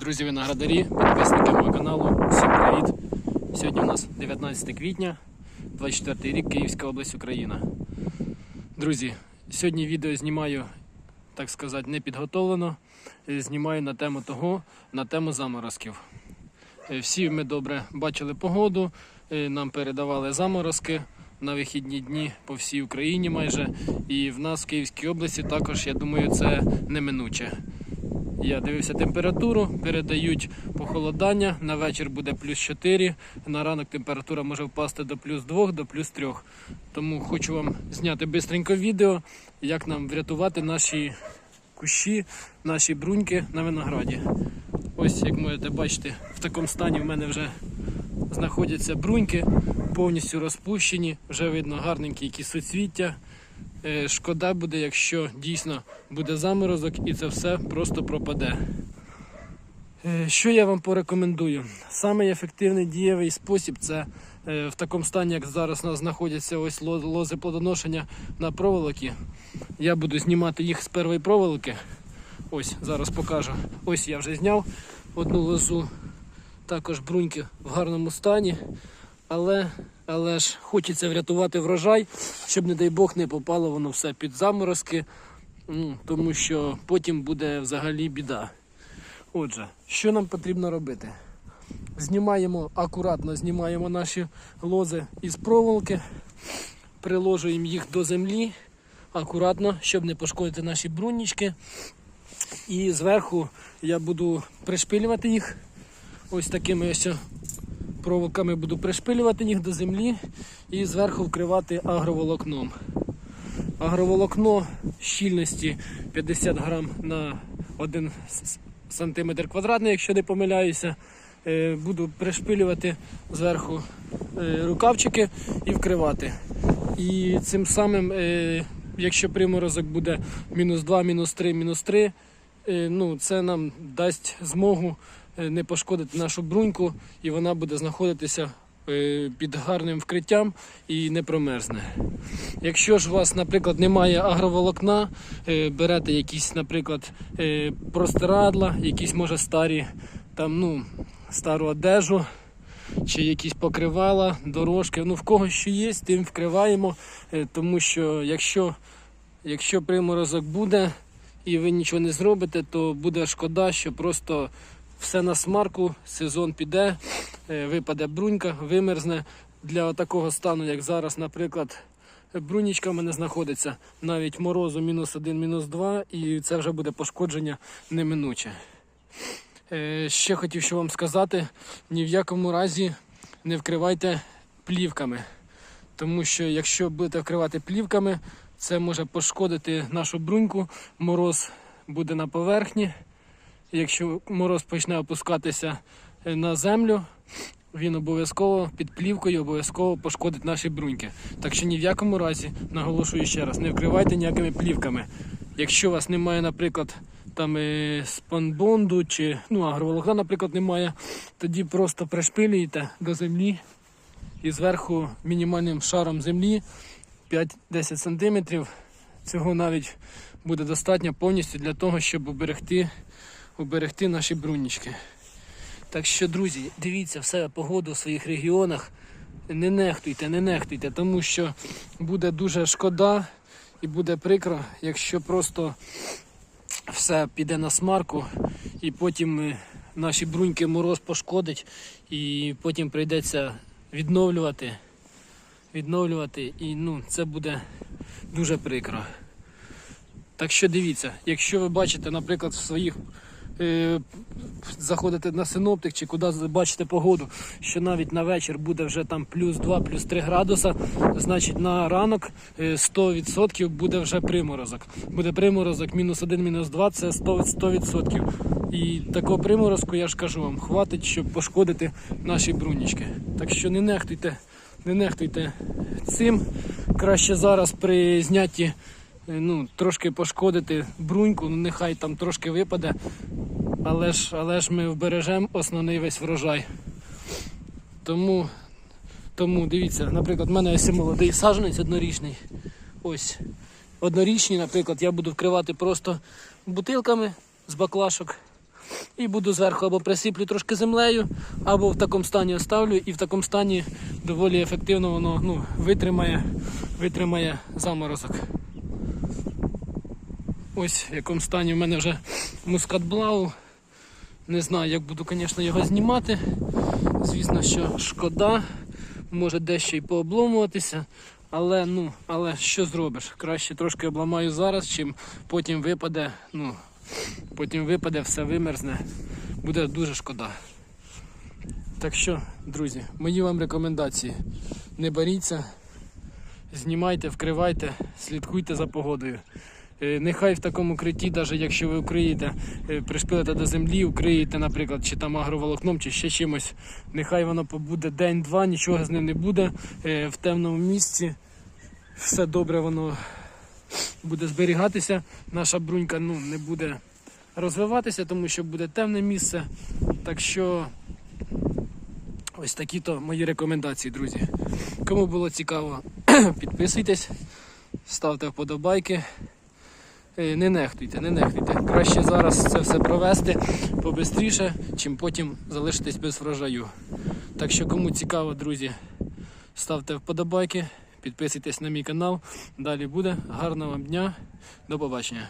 Друзі виноградарі, підписники мого каналу, всім привіт! Сьогодні у нас 19 квітня, 24 рік, Київська область, Україна. Друзі, сьогодні відео знімаю, так сказати, не підготовлено. Е, Знімаю на тему того, на тему заморозків. Е, Всі ми добре бачили погоду, е, нам передавали заморозки на вихідні дні по всій Україні майже. І в нас в Київській області також, я думаю, це неминуче. Я дивився температуру, передають похолодання. На вечір буде плюс 4, на ранок температура може впасти до плюс 2, до плюс 3. Тому хочу вам зняти бистренько відео, як нам врятувати наші кущі, наші бруньки на винограді. Ось, як можете бачити, в такому стані в мене вже знаходяться бруньки, повністю розпущені, вже видно гарненькі які суцвіття. Е, Шкода буде, якщо дійсно буде заморозок і це все просто пропаде. Е, Що я вам порекомендую? Самий ефективний дієвий спосіб це е, в такому стані, як зараз у нас знаходяться ось лози плодоношення на проволокі. Я буду знімати їх з першої проволоки. Ось зараз покажу. Ось я вже зняв одну лозу. Також бруньки в гарному стані. Але, але ж хочеться врятувати врожай, щоб, не дай Бог, не попало воно все під заморозки, тому що потім буде взагалі біда. Отже, що нам потрібно робити? Знімаємо акуратно, знімаємо наші лози із проволоки, приложуємо їх до землі акуратно, щоб не пошкодити наші бруннички. І зверху я буду пришпилювати їх ось такими ось проволоками буду пришпилювати їх до землі і зверху вкривати агроволокном. Агроволокно щільності 50 грам на 1 сантиметр квадратний, якщо не помиляюся. Е, Буду пришпилювати зверху е, рукавчики і вкривати. І цим самим, е, якщо приморозок буде мінус 2, мінус 3, мінус 3, е, ну, це нам дасть змогу не пошкодити нашу бруньку, і вона буде знаходитися е, під гарним вкриттям і не промерзне. Якщо ж у вас, наприклад, немає агроволокна, е, берете якісь, наприклад, е, простирадла, якісь може старі там, ну, стару одежу. Чи якісь покривала, дорожки. Ну, в кого що є, тим вкриваємо. е, Тому що якщо, якщо приморозок буде і ви нічого не зробите, то буде шкода, що просто все на смарку, сезон піде, е, випаде брунька, вимерзне. Для такого стану, як зараз, наприклад, брунічка в мене знаходиться навіть морозу мінус 1, мінус 2, і це вже буде пошкодження неминуче. Е, Ще хотів що вам сказати: ні в якому разі не вкривайте плівками. Тому що якщо будете вкривати плівками, це може пошкодити нашу бруньку, мороз буде на поверхні. Якщо мороз почне опускатися е, на землю, він обов'язково під плівкою обов'язково пошкодить наші бруньки. Так що ні в якому разі, наголошую ще раз, не вкривайте ніякими плівками. Якщо у вас немає, наприклад, там е, спанбонду чи ну, агроволокна, наприклад, немає, тоді просто пришпилюєте до землі і зверху мінімальним шаром землі 5-10 см. Цього навіть буде достатньо повністю для того, щоб уберегти, уберегти наші брунічки. Так що, друзі, дивіться в себе погоду в своїх регіонах. Не нехтуйте, не нехтуйте, тому що буде дуже шкода і буде прикро, якщо просто все піде на смарку, і потім е, наші бруньки мороз пошкодить, і потім прийдеться відновлювати. Відновлювати, і ну, це буде дуже прикро. Так що дивіться, якщо ви бачите, наприклад, в своїх заходите на синоптик чи куди бачите погоду, що навіть на вечір буде вже там плюс 2, плюс 3 градуса, значить на ранок е, 100% буде вже приморозок. Буде приморозок мінус 1, мінус 2, це 100%. 100%. І такого приморозку, я ж кажу вам, хватить, щоб пошкодити наші брунічки. Так що не нехтуйте, не нехтуйте цим. Краще зараз при знятті е, ну, трошки пошкодити бруньку, ну нехай там трошки випаде, але ж, але ж ми вбережемо основний весь врожай. Тому, тому дивіться, наприклад, в мене ось молодий саджанець однорічний. Ось. Однорічні, наприклад, я буду вкривати просто бутилками з баклашок. І буду зверху або присиплю трошки землею, або в такому стані оставлю, і в такому стані доволі ефективно воно ну, витримає, витримає заморозок. Ось в якому стані в мене вже мускат блау. Не знаю, як буду, звісно, його знімати. Звісно, що шкода, може дещо і пообломуватися. Але ну, але що зробиш? Краще трошки обламаю зараз, чим потім випаде, ну, потім випаде, все вимерзне. Буде дуже шкода. Так що, друзі, мої вам рекомендації. Не боріться, знімайте, вкривайте, слідкуйте за погодою. Е, Нехай в такому укритті, навіть якщо ви укриєте, е, пришпилите до землі, укриєте, наприклад, чи там агроволокном, чи ще чимось, нехай воно побуде день-два, нічого з ним не буде е, в темному місці. Все добре воно буде зберігатися. Наша брунька ну, не буде розвиватися, тому що буде темне місце. Так що ось такі то мої рекомендації, друзі. Кому було цікаво, підписуйтесь, ставте вподобайки. Е, Не нехтуйте, не нехтуйте. Краще зараз це все провести побистріше, чим потім залишитись без врожаю. Так що, кому цікаво, друзі, ставте вподобайки, підписуйтесь на мій канал. Далі буде. Гарного вам дня. До побачення.